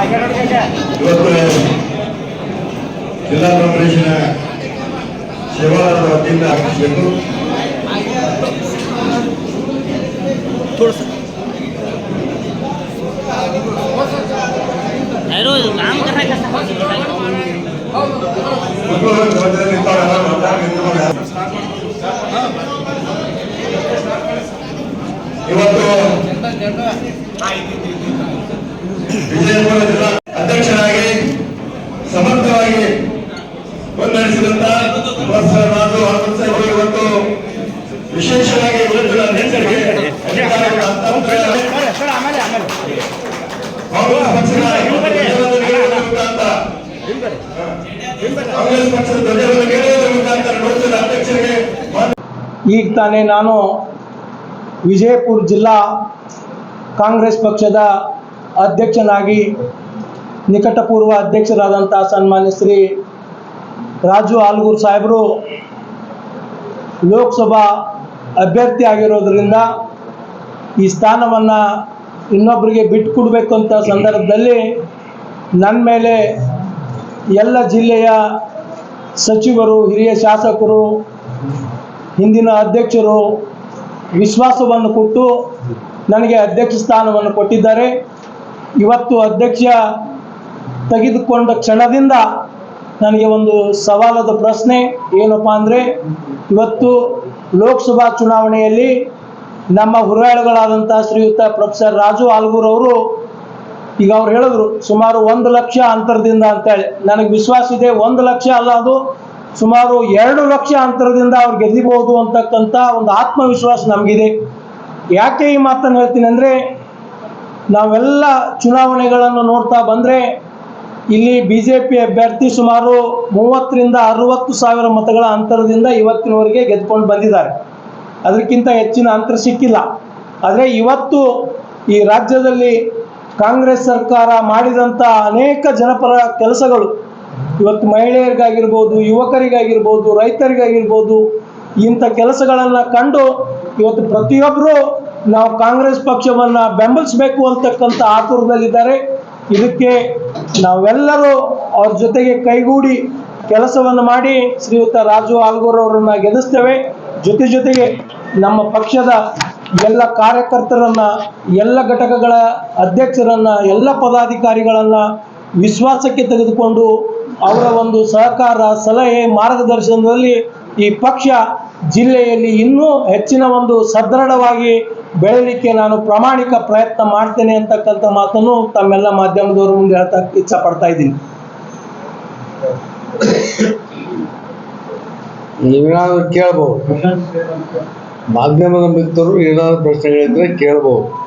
ಇವತ್ತು ಜಿಲ್ಲಾ ಕಾಂಗ್ರೆಸ್ಸಿನ ಶಿವಾಲಯದ ವತಿಯಿಂದ ಆಗಮಿಸಬೇಕು अरे ಈಗ ತಾನೇ ನಾನು ವಿಜಯಪುರ ಜಿಲ್ಲಾ ಕಾಂಗ್ರೆಸ್ ಪಕ್ಷದ ಅಧ್ಯಕ್ಷನಾಗಿ, ನಿಕಟಪೂರ್ವ ಅಧ್ಯಕ್ಷರಾದಂಥ ಸನ್ಮಾನ್ಯ ಶ್ರೀ ರಾಜು ಆಲ್ಗೂರ್ ಸಾಹೇಬರು ಲೋಕಸಭಾ ಅಭ್ಯರ್ಥಿ ಆಗಿರೋದ್ರಿಂದ ಈ ಸ್ಥಾನವನ್ನು ಇನ್ನೊಬ್ಬರಿಗೆ ಬಿಟ್ಟು ಕೊಡಬೇಕು ಅಂತ ಸಂದರ್ಭದಲ್ಲಿ ನನ್ನ ಮೇಲೆ ಎಲ್ಲ ಜಿಲ್ಲೆಯ ಸಚಿವರು, ಹಿರಿಯ ಶಾಸಕರು, ಹಿಂದಿನ ಅಧ್ಯಕ್ಷರು ವಿಶ್ವಾಸವನ್ನು ಕೊಟ್ಟು ನನಗೆ ಅಧ್ಯಕ್ಷ ಸ್ಥಾನವನ್ನು ಕೊಟ್ಟಿದ್ದಾರೆ. ಇವತ್ತು ಅಧ್ಯಕ್ಷ ತೆಗೆದುಕೊಂಡ ಕ್ಷಣದಿಂದ ನನಗೆ ಒಂದು ಸವಾಲದ ಪ್ರಶ್ನೆ, ಏನಪ್ಪ ಅಂದರೆ, ಇವತ್ತು ಲೋಕಸಭಾ ಚುನಾವಣೆಯಲ್ಲಿ ನಮ್ಮ ಹುರಾಳುಗಳಾದಂಥ ಶ್ರೀಯುತ ಪ್ರೊಫೆಸರ್ ರಾಜು ಆಲ್ಗೂರ್ ಅವರು ಈಗ ಅವ್ರು ಹೇಳಿದ್ರು, ಸುಮಾರು ಒಂದು ಲಕ್ಷ ಅಂತರದಿಂದ ಅಂತೇಳಿ. ನನಗೆ ವಿಶ್ವಾಸ ಇದೆ, ಒಂದು ಲಕ್ಷ ಅಲ್ಲ ಅದು, ಸುಮಾರು ಎರಡು ಲಕ್ಷ ಅಂತರದಿಂದ ಅವ್ರು ಗೆದ್ದಿಬಹುದು ಅಂತಕ್ಕಂಥ ಒಂದು ಆತ್ಮವಿಶ್ವಾಸ ನಮಗಿದೆ. ಯಾಕೆ ಈ ಮಾತನ್ನು ಹೇಳ್ತೀನಿ ಅಂದ್ರೆ, ನಾವೆಲ್ಲ ಚುನಾವಣೆಗಳನ್ನು ನೋಡ್ತಾ ಬಂದರೆ, ಇಲ್ಲಿ ಬಿ ಜೆ ಪಿ ಅಭ್ಯರ್ಥಿ ಸುಮಾರು ಮೂವತ್ತರಿಂದ ಅರವತ್ತು ಸಾವಿರ ಮತಗಳ ಅಂತರದಿಂದ ಇವತ್ತಿನವರೆಗೆ ಗೆದ್ಕೊಂಡು ಬಂದಿದ್ದಾರೆ. ಅದಕ್ಕಿಂತ ಹೆಚ್ಚಿನ ಅಂತರ ಸಿಕ್ಕಿಲ್ಲ. ಆದರೆ ಇವತ್ತು ಈ ರಾಜ್ಯದಲ್ಲಿ ಕಾಂಗ್ರೆಸ್ ಸರ್ಕಾರ ಮಾಡಿದಂಥ ಅನೇಕ ಜನಪರ ಕೆಲಸಗಳು. ಇವತ್ತು ಮಹಿಳೆಯರಿಗಾಗಿರ್ಬೋದು, ಯುವಕರಿಗಾಗಿರ್ಬೋದು, ರೈತರಿಗಾಗಿರ್ಬೋದು, ಇಂಥ ಕೆಲಸಗಳನ್ನು ಕಂಡು ಇವತ್ತು ಪ್ರತಿಯೊಬ್ಬರು ನಾವು ಕಾಂಗ್ರೆಸ್ ಪಕ್ಷವನ್ನು ಬೆಂಬಲಿಸಬೇಕು ಅಂತಕ್ಕಂಥ ಆತುರದಲ್ಲಿದ್ದಾರೆ. ಇದಕ್ಕೆ ನಾವೆಲ್ಲರೂ ಅವ್ರ ಜೊತೆಗೆ ಕೈಗೂಡಿ ಕೆಲಸವನ್ನು ಮಾಡಿ ಶ್ರೀಯುತ ರಾಜು ಆಲ್ಗೂರ್ ಅವರನ್ನು ಗೆಲ್ಲಿಸ್ತೇವೆ. ಜೊತೆ ಜೊತೆಗೆ ನಮ್ಮ ಪಕ್ಷದ ಎಲ್ಲ ಕಾರ್ಯಕರ್ತರನ್ನ, ಎಲ್ಲ ಘಟಕಗಳ ಅಧ್ಯಕ್ಷರನ್ನ, ಎಲ್ಲ ಪದಾಧಿಕಾರಿಗಳನ್ನ ವಿಶ್ವಾಸಕ್ಕೆ ತೆಗೆದುಕೊಂಡು ಅವರ ಒಂದು ಸಹಕಾರ, ಸಲಹೆ, ಮಾರ್ಗದರ್ಶನದಲ್ಲಿ ಈ ಪಕ್ಷ ಜಿಲ್ಲೆಯಲ್ಲಿ ಇನ್ನೂ ಹೆಚ್ಚಿನ ಒಂದು ಸದೃಢವಾಗಿ ಬೆಳೆಯಲಿಕ್ಕೆ ನಾನು ಪ್ರಾಮಾಣಿಕ ಪ್ರಯತ್ನ ಮಾಡ್ತೇನೆ ಅಂತಕ್ಕಂಥ ಮಾತನ್ನು ತಮ್ಮೆಲ್ಲ ಮಾಧ್ಯಮದವರ ಮುಂದೆ ಹೇಳ್ತಾ ಇಚ್ಛಪಡ್ತಾ ಇದ್ದೀನಿ. ನೀವೇನಾದ್ರೂ ಕೇಳ್ಬೋದು. ಮಾಧ್ಯಮದ ಮಿತ್ರರು ಏನಾದ್ರು ಪ್ರಶ್ನೆಗಳಿದ್ರೆ ಕೇಳ್ಬೋದು.